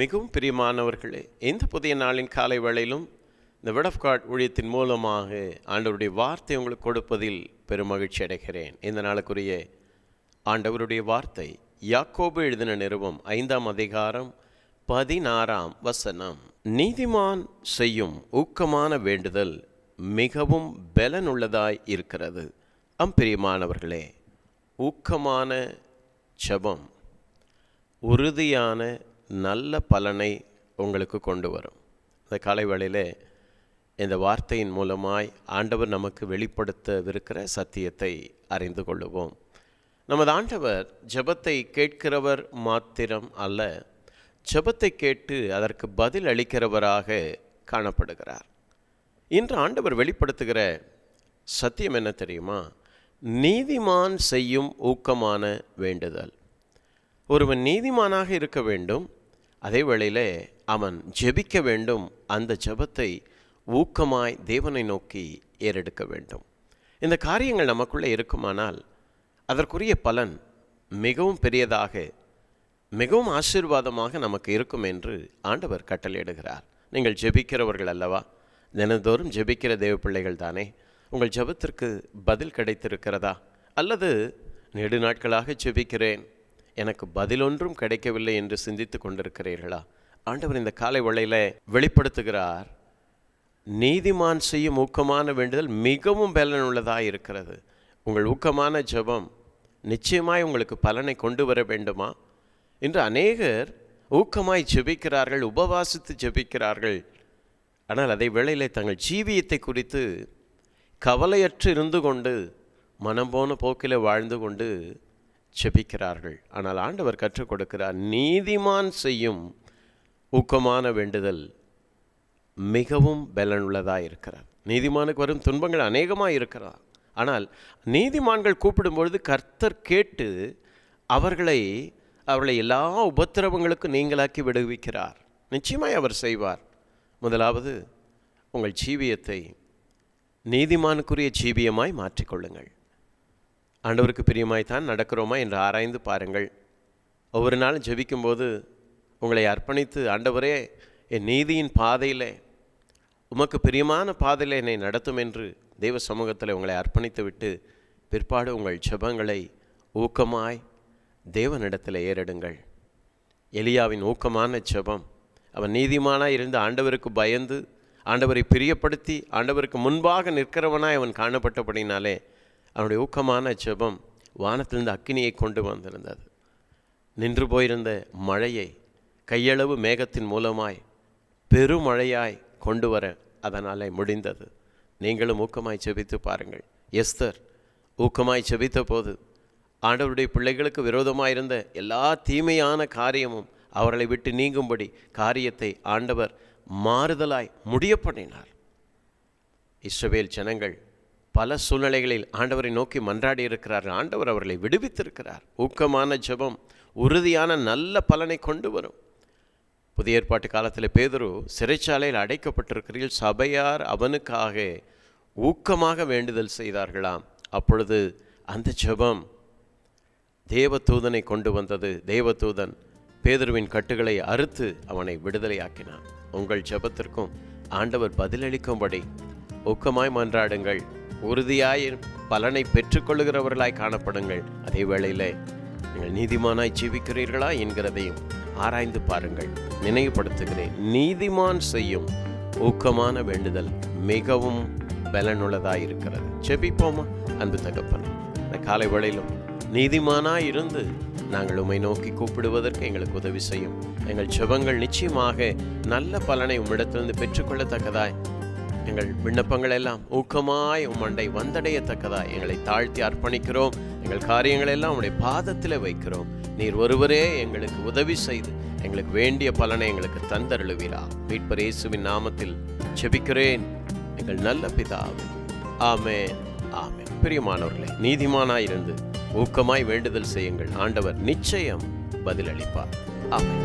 மிகவும் பிரியமானவர்களே இந்த புதிய நாளின் காலை வேளையிலும் இந்த விட் ஆஃப் காட் ஊழியத்தின் மூலமாக ஆண்டவருடைய வார்த்தை உங்களுக்கு கொடுப்பதில் பெருமகிழ்ச்சி அடைகிறேன். இந்த நாளுக்குரிய ஆண்டவருடைய வார்த்தை யாக்கோபு எழுதின நிறுவம் ஐந்தாம் அதிகாரம் பதினாறாம் வசனம். நீதிமான் செய்யும் ஊக்கமான வேண்டுதல் மிகவும் பலனுள்ளதாய் இருக்கிறது. அம்பிரியமானவர்களே ஊக்கமான ஜபம் உறுதியான நல்ல பலனை உங்களுக்கு கொண்டு வரும். இந்த காலை வேளையில் இந்த வார்த்தையின் மூலமாய் ஆண்டவர் நமக்கு வெளிப்படுத்தவிருக்கிற சத்தியத்தை அறிந்து கொள்ளுவோம். நமது ஆண்டவர் ஜெபத்தை கேட்கிறவர் மாத்திரம் அல்ல ஜபத்தை கேட்டு அதற்கு பதில் அளிக்கிறவராக காணப்படுகிறார். இன்று ஆண்டவர் வெளிப்படுத்துகிற சத்தியம் என்ன தெரியுமா? நீதிமான் செய்யும் ஊக்கமான வேண்டுதல். ஒருவன் நீதிமானாக இருக்க வேண்டும் அதே வேளையில் அவன் ஜெபிக்க வேண்டும். அந்த ஜெபத்தை ஊக்கமாய் தேவனை நோக்கி ஏறெடுக்க வேண்டும். இந்த காரியங்கள் நமக்குள்ளே இருக்குமானால் அதற்குரிய பலன் மிகவும் பெரியதாக மிகவும் ஆசீர்வாதமாக நமக்கு இருக்கும் என்று ஆண்டவர் கட்டளையிடுகிறார். நீங்கள் ஜெபிக்கிறவர்கள் அல்லவா? தினந்தோறும் ஜெபிக்கிற தேவ பிள்ளைகள் தானே? உங்கள் ஜெபத்திற்கு பதில் கிடைத்திருக்கிறதா? அல்லது நெடு நாட்களாக ஜெபிக்கிறேன் எனக்கு பதிலொன்றும் கிடைக்கவில்லை என்று சிந்தித்து கொண்டிருக்கிறீர்களா? ஆண்டவர் இந்த காலை வேளையில் வெளிப்படுத்துகிறார். நீதிமான் செய்யும் ஊக்கமான வேண்டுதல் மிகவும் பலனுள்ளதாக இருக்கிறது. உங்கள் ஊக்கமான ஜெபம் நிச்சயமாய் உங்களுக்கு பலனை கொண்டு வர வேண்டுமா? இன்று அநேகர் ஊக்கமாய் ஜெபிக்கிறார்கள் உபவாசித்து ஜெபிக்கிறார்கள். ஆனால் அதே வேளையில் தங்கள் ஜீவியத்தை குறித்து கவலையற்று இருந்து கொண்டு மனம் போன போக்கில் வாழ்ந்து கொண்டு செபிக்கிறார்கள். ஆனால் ஆண்டவர் கற்றுக் கொடுக்கிறார் நீதிமான் செய்யும் ஊக்கமான வேண்டுதல் மிகவும் பலனுள்ளதாக இருக்கிறார் நீதிமானுக்கு வரும் துன்பங்கள் அநேகமாக இருக்கிறார் ஆனால் நீதிமான்கள் கூப்பிடும்பொழுது கர்த்தர் கேட்டு அவர்களை அவர்களை எல்லா உபத்திரவங்களுக்கும் நீங்களாக்கி விடுவிக்கிறார். நிச்சயமாய் அவர் செய்வார். முதலாவது உங்கள் ஜீவியத்தை நீதிமானுக்குரிய ஜீவியமாய் மாற்றிக்கொள்ளுங்கள். ஆண்டவருக்கு பிரியமாய்த்தான் நடக்கிறோமா என்று ஆராய்ந்து பாருங்கள். ஒவ்வொரு நாளும் ஜெபிக்கும்போது உங்களை அர்ப்பணித்து ஆண்டவரே என் நீதியின் பாதையில் உமக்கு பிரியமான பாதையில் என்னை நடத்தும் என்று தெய்வ சமூகத்தில் உங்களை அர்ப்பணித்து விட்டு பிற்பாடு உங்கள் ஜபங்களை ஊக்கமாய் தேவனிடத்தில் ஏறிடுங்கள். எலியாவின் ஊக்கமான ஜபம். அவன் நீதிமானாக இருந்து ஆண்டவருக்கு பயந்து ஆண்டவரை பிரியப்படுத்தி ஆண்டவருக்கு முன்பாக நிற்கிறவனாய் அவன் காணப்பட்டபடினாலே அவனுடைய ஊக்கமான ஜெபம் வானத்திலிருந்து அக்னியை கொண்டு வந்திருந்தது. நின்று போயிருந்த மழையை கையளவு மேகத்தின் மூலமாய் பெருமழையாய் கொண்டு வர அதனாலே முடிந்தது. நீங்களும் ஊக்கமாய் செபித்து பாருங்கள். எஸ்தர் ஊக்கமாய் செபித்த போது ஆண்டவருடைய பிள்ளைகளுக்கு விரோதமாயிருந்த எல்லா தீமையான காரியமும் அவர்களை விட்டு நீங்கும்படி காரியத்தை ஆண்டவர் மாறுதலாய் முடிய பண்ணினார் இஸ்ரவேல் ஜனங்கள் பல சூழ்நிலைகளில் ஆண்டவரை நோக்கி மன்றாடி இருக்கிறார்கள். ஆண்டவர் அவர்களை விடுவித்திருக்கிறார். ஊக்கமான ஜெபம் உறுதியான நல்ல பலனை கொண்டு வரும். புதிய ஏற்பாட்டு காலத்தில் பேதுரு சிறைச்சாலையில் அடைக்கப்பட்டிருக்கிறீர்கள். சபையார் அவனுக்காக ஊக்கமாக வேண்டுதல் செய்தார்களாம். அப்பொழுது அந்த ஜெபம் தேவதூதனை கொண்டு வந்தது. தேவதூதன் பேதுருவின் கட்டுகளை அறுத்து அவனை விடுதலையாக்கினான். உங்கள் ஜெபத்திற்கும் ஆண்டவர் பதிலளிக்கும்படி ஊக்கமாய் மன்றாடுங்கள். உறுதியாய் பலனை பெற்றுக்கொள்ளுகிறவர்களாய் காணப்படுங்கள். அதே வேளையிலே நீங்கள் நீதிமானாய் ஜீவிக்கிறீர்களா என்கிறதையும் ஆராய்ந்து பாருங்கள். நினைவுபடுத்துகிறேன் நீதிமான் செய்யும் ஊக்கமான வேண்டுதல் மிகவும் பலனுள்ளதாக இருக்கிறது. செபிப்போமா அன்பு தகப்பன். இந்த காலை வேளையிலும் நீதிமானாக இருந்து நாங்கள் உம்மை நோக்கி கூப்பிடுவதற்கு எங்களுக்கு உதவி செய்யும். எங்கள் செபங்கள் நிச்சயமாக நல்ல பலனை உம்மிடத்திலிருந்து பெற்றுக்கொள்ளத்தக்கதாய் எங்கள் விண்ணப்பங்கள் எல்லாம் ஊக்கமாய் உம்மண்டை வந்தடையத்தக்கதா எங்களை தாழ்த்தி அர்ப்பணிக்கிறோம். எங்கள் காரியங்கள் எல்லாம் உடைய பாதத்தில் வைக்கிறோம். நீர் ஒருவரே எங்களுக்கு உதவி செய்து எங்களுக்கு வேண்டிய பலனை எங்களுக்கு தந்தருளுவீரா. மீட்பர் இயேசுவின் நாமத்தில் செபிக்கிறேன் எங்கள் நல்ல பிதாவே. ஆமே ஆமே பிரியமானவர்களே நீதிமானாயிருந்து ஊக்கமாய் வேண்டுதல் செய்யுங்கள். ஆண்டவர் நிச்சயம் பதிலளிப்பார். ஆமே